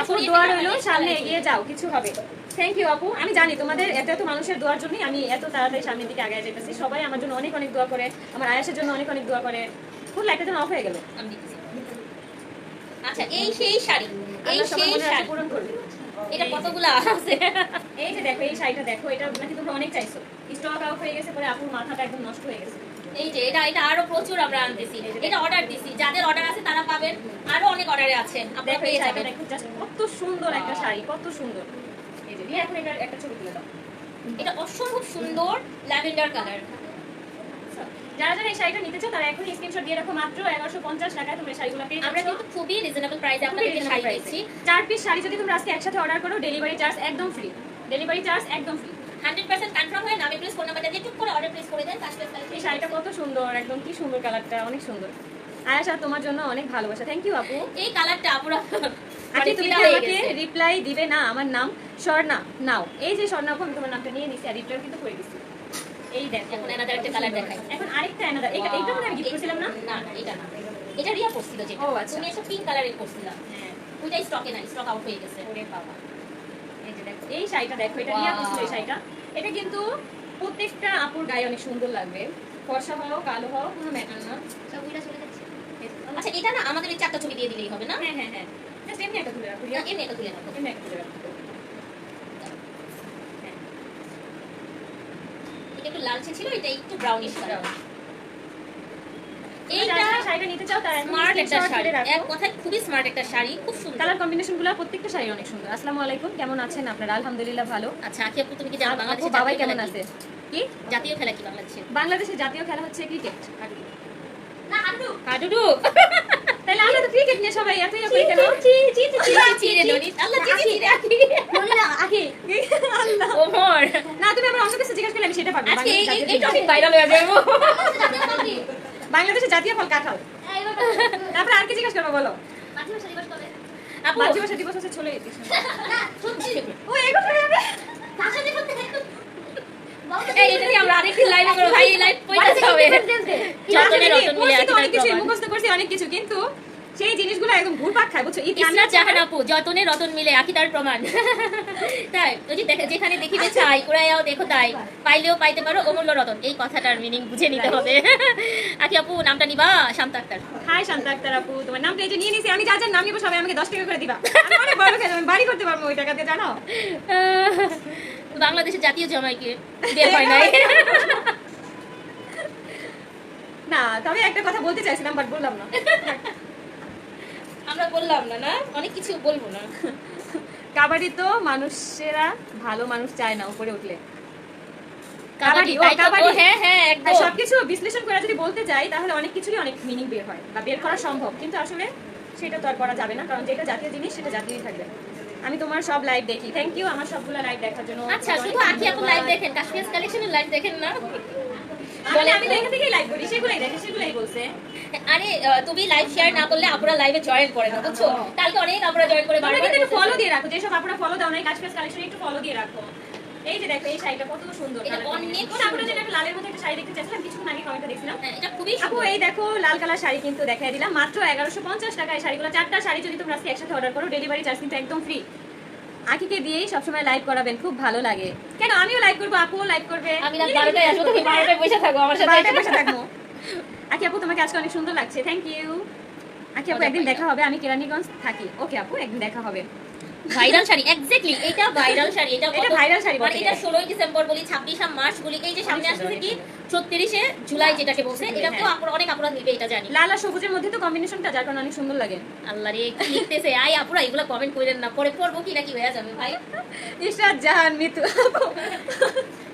আপুর সরিয়ে দোয়া দিলে সামনে এগিয়ে যাও কিছু হবে। থ্যাংক ইউ আপু। আমি জানি তোমাদের এত এত মানুষের দোয়ার জন্যই আমি এত তাড়াতাড়ি সামনের দিকে আগে যেতেছি। সবাই আমার জন্য অনেক অনেক দোয়া করে আমার আয়াসের জন্য অনেক অনেক দোয়া করে। ফুল লাইটটা যেন অফ হয়ে গেল। আচ্ছা এই সেই শাড়ি এই সেই শাড়ি। পূরণ করবে। এটা কতগুলো আছে? এই যে দেখো এই শাড়িটা দেখো এটা নাকি তোমরা অনেক চাইছো। স্টক আউট হয়ে গেছে পরে আপুর মাথাটা একদম নষ্ট হয়ে গেছে। এই যে এটা এটা আরও প্রচুর আমরা আনতেছি। এটা অর্ডার দিছি। যাদের অর্ডার আছে তারা পাবেন। আরও অনেক অর্ডারে আছে। আপনারা পেয়ে যাবেন। কত সুন্দর একটা শাড়ি কত সুন্দর। এই যে এখন এটা একটা ছবি তুলে দাও। এটা অসম্ভব সুন্দর ল্যাভেন্ডার কালার। যারা যারা এই শাড়িটা নিতে চাও তারা এখনই স্ক্রিনশট দিয়ে রাখো। মাত্র এগারোশো পঞ্চাশ টাকায় তোমরা শাড়িগুলো পেয়ে আমরা কিন্তু খুবই রিজনেবল প্রাইসে আপনাদেরকে শাড়ি দিচ্ছি। চার পিস শাড়ি যদি তোমরা আজকে একসাথে অর্ডার করো ডেলিভারি চার্জ একদম ফ্রি ডেলিভারি চার্জ একদম ফ্রি হান্ড্রেড পার্সেন্ট কনফার্ম হয়ে নামে প্লিজ ফোন নাম্বারটা দিয়ে টুক করে অর্ডার প্লেস করে দেন কাজ এই শাড়িটা কত সুন্দর একদম কি সুন্দর কালারটা অনেক সুন্দর। আয়াশা তোমার জন্য অনেক ভালোবাসা। থ্যাংক ইউ আপু। এই কালারটা আপুরা আজকে মানে তুমি ফিদা কি আমাকে রিপ্লাই দিবে? না আমার নাম স্বর্ণা। নাও এই যে স্বর্ণা আপু আমি তোমার নামটা নিয়ে নিছি আর রিপ্লাই কিন্তু করে দিছি। এই দেখো। এখন another একটা colour দেখাই। এখন আরেকটা অ্যানাদার এইটা এইটা মনে আমি গিফট করেছিলাম না? না না এটা না। এটা রিয়া পড়ছিল যেটা। ও, আচ্ছা। তুমি একটা পিঙ্ক কালারের হ্যাঁ। ওইটাই স্টকে নাই স্টক আউট হয়ে গেছে। ওরে বাবা। এই যে দেখো এই শাড়িটা দেখো এটা নিয়ে. আসছিল এই শাড়িটা। এটা কিন্তু প্রত্যেকটা আপুর গায়ে অনেক সুন্দর লাগবে। ফর্সা হও কালো হও কোনো ম্যাটার না। সব উইরা চলে যাচ্ছে। আচ্ছা এটা না আমাদের এই চারটা ছবি দিয়ে দিলেই হবে না? হ্যাঁ হ্যাঁ হ্যাঁ। জাস্ট এমনি একটা তুলে রাখো এমনি এটা তুলে রাখো। এমনি একটা তুলে রাখো। এটা একটু লালচে ছিল এটা একটু ব্রাউনিশ কালার এইটা এইটা শাড়িটা নিতে চাও তারা স্মার্ট একটা শাড়ি। এক কথায় খুবই স্মার্ট একটা শাড়ি খুব সুন্দর। কালার কম্বিনেশনগুলো প্রত্যেকটা শাড়ি অনেক সুন্দর। আসসালামু আলাইকুম কেমন আছেন আপনারা? আলহামদুলিল্লাহ ভালো। আচ্ছা আখি আপু তুমি কি জানো বাংলাদেশে বাবাই কেমন আছে? কি? জাতীয় খেলা কি বাংলাদেশে? বাংলাদেশের জাতীয় খেলা হচ্ছে ক্রিকেট না হাডু হাডুডু। তাহলে আমরা তো ক্রিকেট নিয়ে সবাই এতই করে কেন? চি চি চি চি রে ননি আল্লাহ চি চি রে আখি। আল্লাহ। ওমর না তুমি আমার অন্য কিছু জিজ্ঞাসা করলে আমি সেটা পারব আজকে এই টপিক ভাইরাল হয়ে যাবে। বাংলাদেশের জাতীয় ফল কাঁঠাল তারপরে আর কি জিজ্ঞেস করব বলো? মাতৃভাষা দিবস হচ্ছে চলে যেতে সত্যি ও এগুলো হবে এই এটা কি আমরা আরেকটি লাইভ করব ভাই এই লাইভ পয়সা হবে। অনেক কিছু মুখস্থ করছি অনেক কিছু কিন্তু সেই জিনিসগুলো একদম ঘুরপাক খায় বুঝছ? ইসরাত জাহান আপু যতনে রতন মিলে আকি তার প্রমাণ। তাই ওই যে দেখে- যেখানে দেখিবে চাই উড়াইয়াও দেখো তাই পাইলেও পাইতে পারো অমূল্য রতন। এই কথাটার মিনিং বুঝে নিতে হবে। আকি আপু নামটা নিবা? শান্ত আক্তার। হাই শান্তা আক্তার আপু তোমার নামটা এই যে নিয়ে নিছি আমি যা যা নাম নিবো সবাই আমাকে দশ টাকা করে দিবা। অনেক বড় খেয়ে বাড়ি করতে পারব ওই টাকাতে জানো? বাংলাদেশের জাতীয় জামাইকে বিয়ে হয় নাই। না তবে একটা কথা বলতে চাইছিলাম বাট বললাম না। আমরা বললাম না না? অনেক কিছু বলব না। কাবাডি তো মানুষেরা ভালো মানুষ চায় না উপরে উঠলে। কাবাডি ও, কাবাডি। হ্যাঁ হ্যাঁ একদম। সবকিছু বিশ্লেষণ করে যদি বলতে যাই তাহলে অনেক কিছুরই অনেক মিনিং বের হয় বা বের করা সম্ভব। কিন্তু আসলে সেটা তো আর করা যাবে না কারণ যেটা জাতীয় জিনিস সেটা জাতীয়ই থাকবে। আমি তোমার সব লাইভ দেখি। থ্যাংক ইউ আমার সবগুলো লাইভ দেখার জন্য আচ্ছা শুধু আকি আপু ধন্যবাদ। লাইভ দেখেন কাশ্মীর কালেকশনের লাইভ দেখেন না? আমি আমি দেখে থেকেই লাইভ করি সেগুলাই দেখে সেগুলাই বলছে। আরে তুমি লাইভ শেয়ার না করলে আপুরা লাইভে জয়েন করে না বুঝছ? কালকে অনেক আপুরা জয়েন করে বারবার কিন্তু একটু ফলো দিয়ে রাখো যেসব আপনারা ফলো দাও না এই কাশ্মীর কালেকশন একটু ফলো দিয়ে রাখো। এই যে দেখো এই শাড়িটা কত সুন্দর অনেক আপুরা লালের মধ্যে একটা শাড়ি দেখতে চাইছিলাম কিছুক্ষণ আগে কমেন্টে দেখছিলাম। হ্যাঁ, এটা খুবই আপু এই দেখো লাল কালার শাড়ি কিন্তু দেখাই দিলাম। মাত্র এগারোশো পঞ্চাশ টাকায় শাড়িগুলো চারটা শাড়ি যদি তোমরা আজকে একসাথে অর্ডার করো ডেলিভারি চার্জ কিন্তু একদম ফ্রি আকিকে দিয়েই সবসময় লাইভ করাবেন খুব ভালো লাগে। কেন? আমিও লাইভ করব আপুও লাইভ করবে। আমি রাত বারোটায় আসব তুমি বারোটায় বসে থাকো আমার সাথে। বারোটায় বসে থাকব। আপু তোমাকে আজকে অনেক সুন্দর লাগছে। থ্যাংক ইউ আকি আপু একদিন দেখা হবে। আমি কেরানীগঞ্জ থাকি। ওকে আপু একদিন দেখা হবে। ভাইরাল শাড়ি এক্স্যাক্টলি এটা ভাইরাল শাড়ি এটা এটা viral শাড়ি মানে এটা গেলে। ষোলোই ডিসেম্বর বলি ছাব্বিশে মার্চ বলি এই যে সামনে আসছে কি ছত্রিশে জুলাই যেটাকে বলছে এটা তো হ্যাঁ। আপুরা অনেক আপুরা দিবে এটা জানি। লাল আর সবুজের মধ্যে তো কম্বিনেশনটা যার কারণে অনেক সুন্দর লাগে। আল্লাহ রে কি লিখতেছে? আই আপুরা এগুলো কমেন্ট করেন না। পরে পড়ব কি নাকি হয়ে যাবে ভাই। ইশরাত জাহান মিতু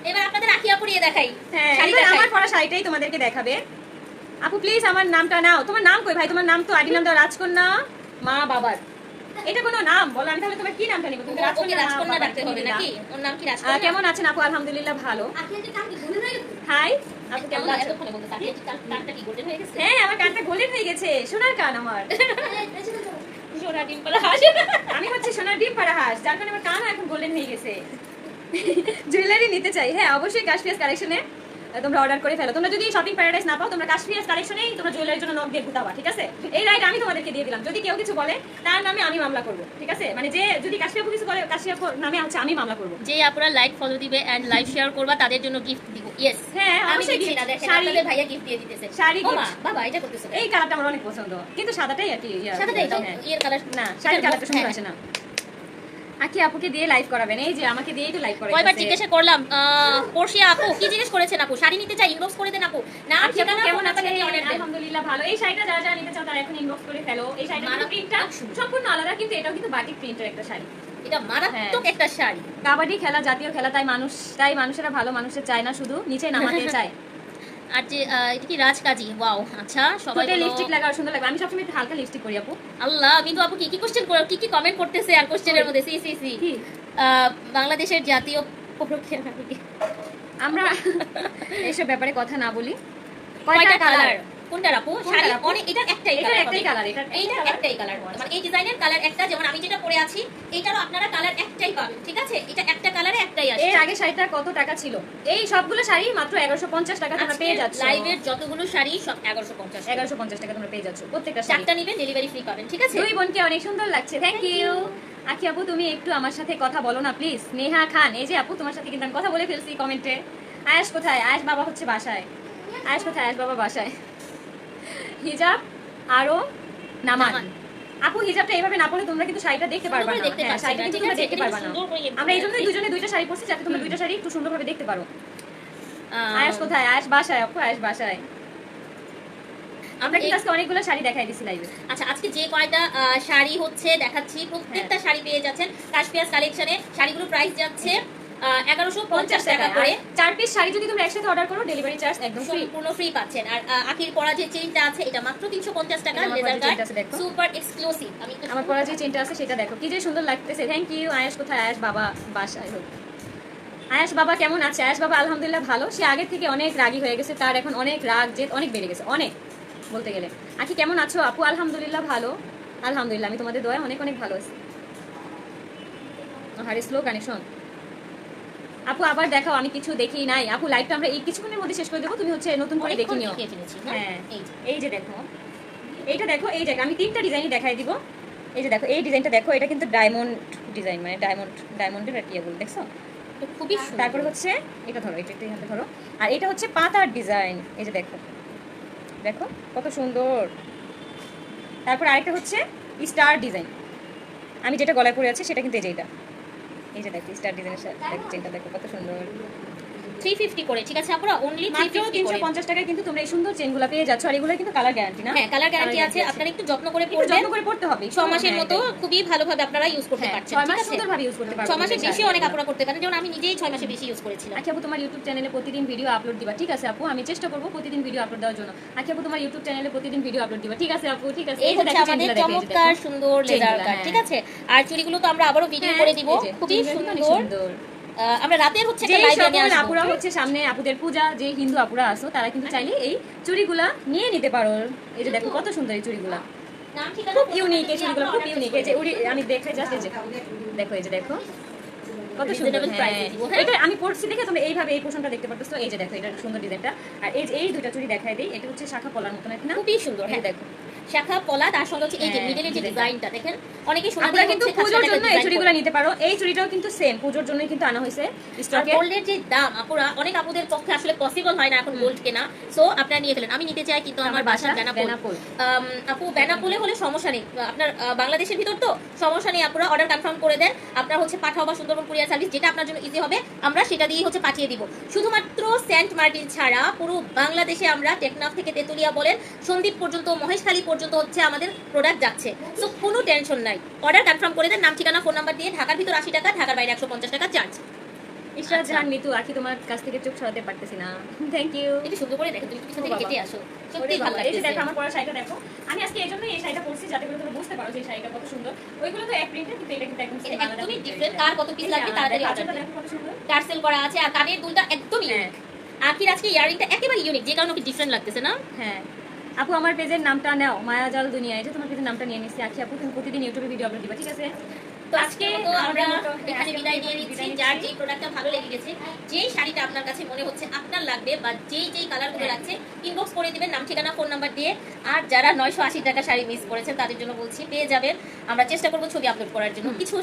এবার আপনাদের আখি আপুরিয়ে দেখাই হ্যাঁ আমার পরা শাড়িটাই তোমাদেরকে দেখাবে। আপু প্লিজ আমার নামটা নাও। তোমার নাম কই ভাই? তোমার নাম তো আইডি নাম দাও রাজকন্যা মা বাবার। এটা কোনো নাম? বলো আমি তাহলে তোমার কি নামটা নিব? তুমি রাজকন্যা রাজকন্যা রাখতে হবে নাকি? ওর নাম কি রাজকন্যা? কেমন আছেন আপু? আলহামদুলিল্লাহ ভালো। হাই। আপু কেমন আছেন? এতক্ষণে বলতেছে আখি কান- কানটা কি গোল্ডেন হয়ে গেছে? হ্যাঁ আমার কানটা গোল্ডেন হয়ে গেছে। সোনার কান আমার। সোনা ডিম্পল হাসে। আমি হচ্ছে সোনার ডিম পাড়া হাঁস যার কারণে আমার কান এখন গোল্ডেন হয়ে গেছে। জুয়েলারি নিতে চাই। হ্যাঁ অবশ্যই কাশ্মীর কালেকশনে তোমরা অর্ডার করে ফেলো। তোমরা যদি শপিং প্যারাডাইস না পাও তোমরা কাশ্মীর কালেকশনেই তোমরা জুয়েলারির জন্য নক দিয়ে গুতাবা ঠিক আছে? এই রাইট আমি তোমাদেরকে দিয়ে দিলাম। যদি কেউ কিছু বলে তার নামে আমি মামলা করব ঠিক আছে? মানে যে যদি কাশ্মীর কিছু বলে কাশ্মীর নামে হচ্ছে আমি মামলা করব। যে আপনারা লাইক ফলো দিবে এন্ড লাইভ শেয়ার করবা তাদের জন্য গিফট দিব। ইয়েস হ্যাঁ আমি দিচ্ছি না দেখেন আপনাদের ভাইয়া গিফট দিয়ে দিতেছে। শাড়ি বাবা এটা করতেছে এই কালারটা আমার অনেক পছন্দ। কিন্তু সাদাটাই আর কি সাদাটাই তো? হ্যাঁ। কালার না শাড়ির কালারটা সুন্দর হ্যাঁ। আসে না। আকি আপুকে দিয়ে লাইভ করাবেন। এই যে আমাকে দিয়েই তো লাইভ করাই কয়বার জিজ্ঞাসা করলাম আপু কি জিজ্ঞেস করেছেন আপু? শাড়ি নিতে চাই ইনবক্স করে দেন আপু। না কেমন আছে? অর্ডার দেন। আলহামদুলিল্লাহ ভালো। এই শাড়িটা যারা যারা নিতে চাও তারা এখন ইনবক্স করে ফেলো। এই মারাত্মক প্রিন্টটা সম্পূর্ণ আলাদা কিন্তু এটাও কিন্তু বাটিক প্রিন্টের একটা শাড়ি। এটা মারাত্মক একটা শাড়ি। কাবাডি খেলা জাতীয় খেলা তাই মানুষ তাই মানুষেরা ভালো মানুষের চায় না শুধু নিচে নামাতে চায়। আর যে এটা কি রাজকাজি? ওয়াও আচ্ছা সবাই লিপস্টিক লাগাও সুন্দর লাগবে। আমি সবসময় একটু হালকা লিপস্টিক করি আপু। আল্লাহ বিন্দু আপু কি কি কোশ্চেন করো কি কি কমেন্ট করতেছে আর কোশ্চেনের মধ্যে? C C C. বাংলাদেশের জাতীয় আমরা এসব ব্যাপারে কথা না বলি। কয়টা কালার আপু? কোনটার শাড়ি আপু? অনেক এটা একটাই এটার একটাই কালার এটার এইটার একটাই কালার মানে এই ডিজাইনের কালার একটা যেমন আমি যেটা পরে আছি আপনারা কালার একটাই পাবেন ঠিক আছে? এটা একটা কালারে একটাই আসে এর আগে শাড়িটা কত টাকা ছিল? এই সবগুলো শাড়ি মাত্র এগারোশো পঞ্চাশ টাকা তোমরা পেয়ে যাচ্ছ। লাইভের যতগুলো শাড়ি সব এগারোশো পঞ্চাশ এগারোশো পঞ্চাশ টাকা তোমরা পেয়ে যাচ্ছ প্রত্যেকটা শাড়ি। চারটা নিবেন ডেলিভারি ফ্রি পাবেন ঠিক আছে? দুই বোনকে অনেক সুন্দর লাগছে। থ্যাংক ইউ আখি আপু তুমি একটু আমার সাথে কথা বলো না প্লিজ নেহা খান এই যে আপু তোমার সাথে কিন্তু আমি কথা বলে ফেলছি কমেন্টে আয়াস কোথায়? আয়াস বাবা হচ্ছে বাসায়। আয়াস কোথায়? আয়াস বাবা বাসায়। হিজাব আরও নামান। আপু হিজাবটা এইভাবে না পড়লে তোমরা কিন্তু শাড়িটা দেখতে পারবা না। হ্যাঁ, শাড়িটা কিন্তু তোমরা দেখতে পারবা না। আমরা এই জন্যই দুজনে দুইটা শাড়ি পরছি যাতে তোমরা দুইটা শাড়ি একটু সুন্দরভাবে দেখতে পারো। আয়াস কোথায়? আয়াস বাসায় আপু আয়াস বাসায়। আমরা কিন্তু আজকে অনেকগুলো শাড়ি দেখাই দিছি লাইভে আচ্ছা আজকে যে কয়টা শাড়ি হচ্ছে দেখাচ্ছি প্রত্যেকটা শাড়ি পেয়ে যাচ্ছেন। কাশপিয়াস কালেকশনে শাড়িগুলোর প্রাইস যাচ্ছে এগারোশো পঞ্চাশ টাকা করে। চার পিস শাড়ি যদি তোমরা একসাথে অর্ডার করো ডেলিভারি চার্জ একদম ফ্রি সম্পূর্ণ ফ্রি পাচ্ছেন। আর আখির পরা যে চেইনটা আছে এটা মাত্র তিনশো পঞ্চাশ টাকা লেজার চেইনটা। সুপার এক্সক্লুসিভ আমি আমার পরা যে চেনটা আছে সেটা দেখো। কি যে সুন্দর লাগতেছে। থ্যাংক ইউ আয়াস কোথায়? আয়াস বাবা বাসায় হোক। আয়াস বাবা কেমন আছে? আয়াস বাবা আলহামদুলিল্লাহ ভালো। সে আগে থেকে অনেক রাগী হয়ে গেছে। তার এখন অনেক রাগ জেদ অনেক বেড়ে গেছে। অনেক বলতে গেলে। আখি কেমন আছো? আপু আলহামদুলিল্লাহ ভালো। আলহামদুলিল্লাহ আমি তোমাদের দোয়া অনেক অনেক ভালো আছি। হারি স্লো গানে শোন আপু আবার দেখাও আমি কিছু দেখি নাই। আপু লাইভটা আমরা এই কিছুক্ষণের মধ্যে শেষ করে দেবো। তুমি হচ্ছে নতুন করে দেখে নিও। না? হ্যাঁ? এই যে। দেখো। এইটা দেখো এই জায়গা আমি তিনটা ডিজাইনই দেখাই দিব। এই যে দেখো এই ডিজাইনটা দেখো এটা কিন্তু ডায়মন্ড ডিজাইন মানে ডায়মন্ড ডায়মন্ডের আর কি দেখছ? তো খুবই তারপরে হচ্ছে এটা ধরো এটা একটু হাতে ধরো। আর এটা হচ্ছে পাতার ডিজাইন এই যে দেখো। দেখো কত সুন্দর। তারপর আরেকটা হচ্ছে স্টার ডিজাইন আমি যেটা গলায় পরে আছি সেটা কিন্তু এই যে এটা এই যে দেখো স্টার ডিজাইনের সাথে চেনটা দেখো কত সুন্দর। থ্রি ফিফটি করে ঠিক আছে? আপুরা অনলি টাকায় কিন্তু তোমরা এই সুন্দর চেনগুলো পেয়ে যাচ্ছ আর এগুলো কিন্তু কালার গ্যারান্টি না? হ্যাঁ কালার গ্যারান্টি আছে আপনারা একটু যত্ন করে একটু যত্ন করে পড়তে হবে ছ মাসের মতো। খুবই ভালোভাবে আপনারা ইউজ করতে হ্যাঁ, পারছেন ছয় মাস সুন্দরভাবে ইউজ করতে পারবে ছ মাসের বেশি অনেক আপুরা করতে পারেন যেমন আমি নিজেই ছয় মাসে বেশি ইউজ করেছিলাম। আপু তোমার ইউটিউব চ্যানেলে প্রতিদিন ভিডিও আপলোড দিবা ঠিক আছে আপু? আমি চেষ্টা করব প্রতিদিন ভিডিও আপলোড দেওয়ার জন্য। আখি আপু তোমার ইউটিউব চ্যানেলে প্রতিদিন ভিডিও আপলোড দিবা ঠিক আছে আপু? ঠিক আছে এই হচ্ছে আমাদের। চমৎকার সুন্দর লেজার কাট হ্যাঁ। ঠিক আছে? আর চুড়িগুলো তো আমরা আবারও ভিডিও করে দিব খুবই সুন্দর। আমরা রাতের হচ্ছে একটা লাইভে আপুরা হচ্ছে সামনে আপুদের পূজা যে হিন্দু আপুরা আসো তারা কিন্তু চাইলে এই চুড়িগুলা নিয়ে নিতে পারো। এই যে দেখো কত সুন্দর এই চুড়িগুলা। খুব ইউনিক এই চুড়িগুলো খুব ইউনিক এই যে আমি জাস্ট এই যে দেখো এই যে দেখো। কত সুন্দর হ্যাঁ। হ্যাঁ? এটা আমি পড়ছি দেখে তোমরা এইভাবে এই দেখতে পারতেছো। এই যে দেখো এটা সুন্দর ডিজাইনটা আর এই এই দুইটা চুড়ি দেখাই দেই। এটা হচ্ছে শাখা পলার মতন না খুবই সুন্দর হ্যাঁ। দেখো। শাখা পলা তার সঙ্গে হচ্ছে এই যে হ্যাঁ, মিডলের যে ডিজাইনটা দেখেন অনেকে আপনারা সোনাদের কিন্তু পুজোর জন্য এই চুড়িগুলো নিতে পারো। এই চুড়িটাও কিন্তু সেম পুজোর জন্যই কিন্তু আনা হয়েছে স্টকে গোল্ডের যে দাম আপুরা অনেক আপুদের পক্ষে আসলে পসিবল হয় না এখন গোল্ড কেনা। সো আপনারা নিয়ে ফেলেন। আমি নিতে চাই কিন্তু আমার বাসা বেনাপোল। আপু বেনাপোলে হলে সমস্যা নেই। আপনার বাংলাদেশের ভিতর তো সমস্যা নেই আপুরা অর্ডার কনফার্ম করে দেন। আপনার হচ্ছে পাঠাও বা সুন্দরবন কুরিয়ার সার্ভিস যেটা আপনার জন্য ইজি হবে আমরা সেটা দিয়ে হচ্ছে পাঠিয়ে দিব। শুধুমাত্র সেন্ট মার্টিন ছাড়া পুরো বাংলাদেশে আমরা টেকনাফ থেকে তেতুলিয়া বলেন সন্দীপ পর্যন্ত মহেশখালী পর্যন্ত হচ্ছে আমাদের প্রোডাক্ট যাচ্ছে। সো কোনো টেনশন নাই। অর্ডার কনফার্ম করে দেন নাম ঠিকানা ফোন নাম্বার দিয়ে ঢাকার ভিতর আশি টাকা ঢাকার বাইরে একশো পঞ্চাশ টাকা চার্জ ইশরাত আচ্ছা। জাহান মিতু আখি তোমার কাছ থেকে চোখ সরাতে পারতেছি না। থ্যাংক ইউ একটু সুন্দর করে দেখো তুমি পিছন থেকে কেটে আসো। সত্যি ভালো লাগছে দেখো আমার পরা শাড়িটা দেখো। আমি আজকে এই জন্যই এই শাড়িটা পরছি যাতে করে তোমরা বুঝতে পারো যে শাড়িটা কত সুন্দর। ওইগুলো তো এক কিন্তু এটা কিন্তু একদম একদমই different, কার কত যে লাগবে তাড়াতাড়ি দেখো কত সুন্দর। টার্সেল করা আছে আর কানের দুলটা একদমই হ্যাঁ। আখির আজকে ইয়ারিংটা একেবারে ইউনিক যে কারণে ওকে ডিফারেন্ট লাগতেছে না? হ্যাঁ। আপু আমার পেজের নামটা নাও মায়াজাল দুনিয়া। যে তোমার পেজের নামটা নিয়ে নিচ্ছি আখি আপু তুমি প্রতিদিন ইউটিউবে ভিডিও আপলোড দিবা ঠিক আছে? তো আজকে আমরা এখানে বিদায় দিচ্ছি নিচ্ছি। যার যে প্রোডাক্টটা ভালো লেগে গেছে যেই শাড়িটা আপনার কাছে মনে হচ্ছে আপনার লাগবে বা যেই যেই কালারগুলো হ্যাঁ। লাগছে ইনবক্স করে দিবেন নাম ঠিকানা ফোন নাম্বার দিয়ে। আর যারা নয়শো আশি টাকা শাড়ি মিস করেছেন তাদের জন্য বলছি পেয়ে যাবেন। আমরা চেষ্টা করব ছবি আপলোড করার জন্য। কিছু